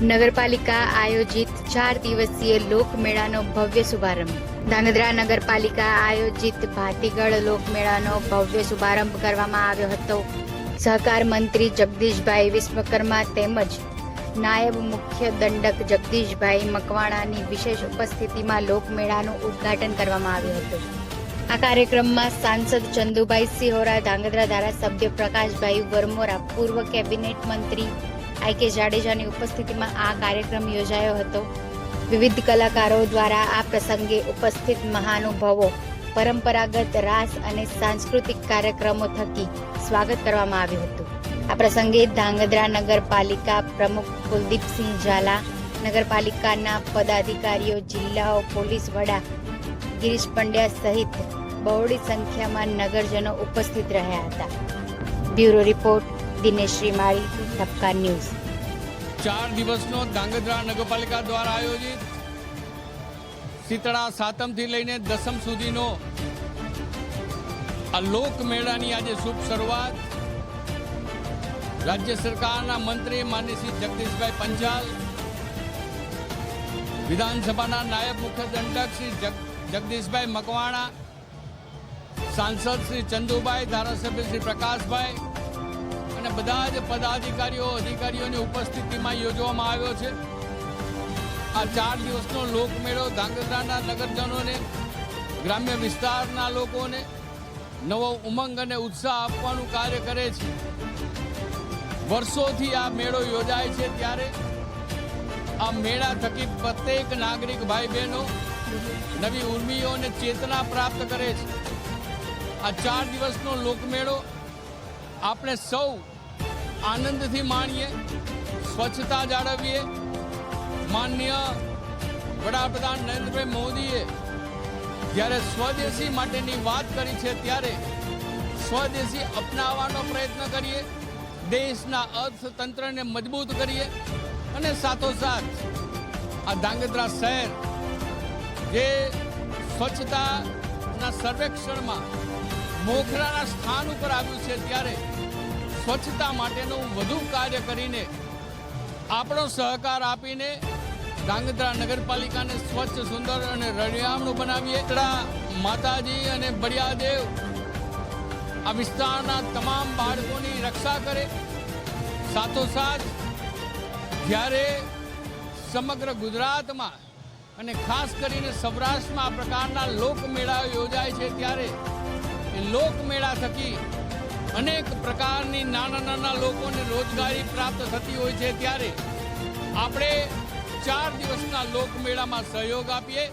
નગરપાલિકા આયોજિત ચાર દિવસીય લોકમેળાનો ભવ્ય શુભારંભ. ધાંગધ્રા નગરપાલિકા આયોજિત ભાતીગળ લોકમેળાનો ભવ્ય શુભારંભ કરવામાં આવ્યો હતો. સહકાર મંત્રી જગદીશભાઈ વિશ્વકર્મા તેમજ નાયબ મુખ્ય દંડક જગદીશભાઈ મકવાણાની વિશેષ ઉપસ્થિતિમાં લોકમેળાનું ઉદ્ઘાટન કરવામાં આવ્યું હતું. આ કાર્યક્રમમાં સાંસદ ચંદુભાઈ સિહોરા ધાંગધ્રા ધારાસભ્ય પ્રકાશભાઈ વરમોરા, પૂર્વ કેબિનેટ મંત્રી આઈ કે જાડેજાની ઉપસ્થિતિમાં આ કાર્યક્રમ યોજાયો હતો. વિવિધ કલાકારો દ્વારા આ પ્રસંગે ઉપસ્થિત મહાનુભાવો, પરંપરાગત રાસ અને સાંસ્કૃતિક કાર્યક્રમો થકી સ્વાગત કરવામાં આવ્યું હતું. આ પ્રસંગે ધાંગધ્રા નગરપાલિકા પ્રમુખ કુલદીપસિંહ ઝાલા, નગરપાલિકાના પદાધિકારીઓ, જિલ્લાઓ, પોલીસ વડા ગિરીશ પંડ્યા સહિત બહોળી સંખ્યામાં નગરજનો ઉપસ્થિત રહ્યા હતા. Bureau report Dinesh Shrimali Dhabka news. ચાર દિવસનો ધાંગધ્રા નગરપાલિકા દ્વારા આયોજિત શીતળા સાતમથી લઈને દસમ સુધીનો આ લોકમેળાની આજે શુભ શરૂઆત. રાજ્ય સરકારના મંત્રી માન્ય શ્રી જગદીશભાઈ પંચાલ, વિધાનસભાના નાયબ મુખ્ય દંડક શ્રી જગ- જગદીશભાઈ મકવાણા, સાંસદ શ્રી ચંદુભાઈ, ધારાસભ્ય શ્રી પ્રકાશભાઈ અને બધા જ પદાધિકારીઓ, અધિકારીઓની ઉપસ્થિતિમાં યોજવામાં આવ્યો છે. આ ચાર દિવસનો લોકમેળો ધાંગધ્રાના નગરજનોને, ગ્રામ્ય વિસ્તારના લોકોને નવો ઉમંગ અને ઉત્સાહ આપવાનું કાર્ય કરે છે. વર્ષોથી આ મેળો યોજાય છે ત્યારે આ મેળા થકી પ્રત્યેક નાગરિક ભાઈ બહેનો નવી ઉર્મીઓને ચેતના પ્રાપ્ત કરે છે. આ ચાર દિવસનો લોકમેળો આપણે સૌ આનંદથી માણીએ, સ્વચ્છતા જાળવીએ. માન્ય વડાપ્રધાન નરેન્દ્રભાઈ મોદીએ જ્યારે સ્વદેશી માટેની વાત કરી છે ત્યારે સ્વદેશી અપનાવવાનો પ્રયત્ન કરીએ, દેશના અર્થતંત્રને મજબૂત કરીએ અને સાથોસાથ આ ધાંગધ્રા શહેર જે સ્વચ્છતાના સર્વેક્ષણમાં મોખરાના સ્થાન ઉપર આવ્યું છે ત્યારે સ્વચ્છતા માટેનું વધુ કાર્ય કરીને આપણો સહકાર આપીને ધાંગધ્રા નગરપાલિકાને સ્વચ્છ, સુંદર અને રળિયામણું બનાવીએ. એટલા માતાજી અને બળિયાદેવ આ વિસ્તારના તમામ બાળકોની રક્ષા કરે. સાથોસાથ જ્યારે સમગ્ર ગુજરાતમાં અને ખાસ કરીને સૌરાષ્ટ્રમાં આ પ્રકારના લોકમેળાઓ યોજાય છે ત્યારે લોકમેળા થકી અનેક પ્રકારની નાના નાના લોકોને રોજગારી પ્રાપ્ત થતી હોય છે ત્યારે આપણે ચાર દિવસના લોકમેળામાં સહયોગ આપીએ.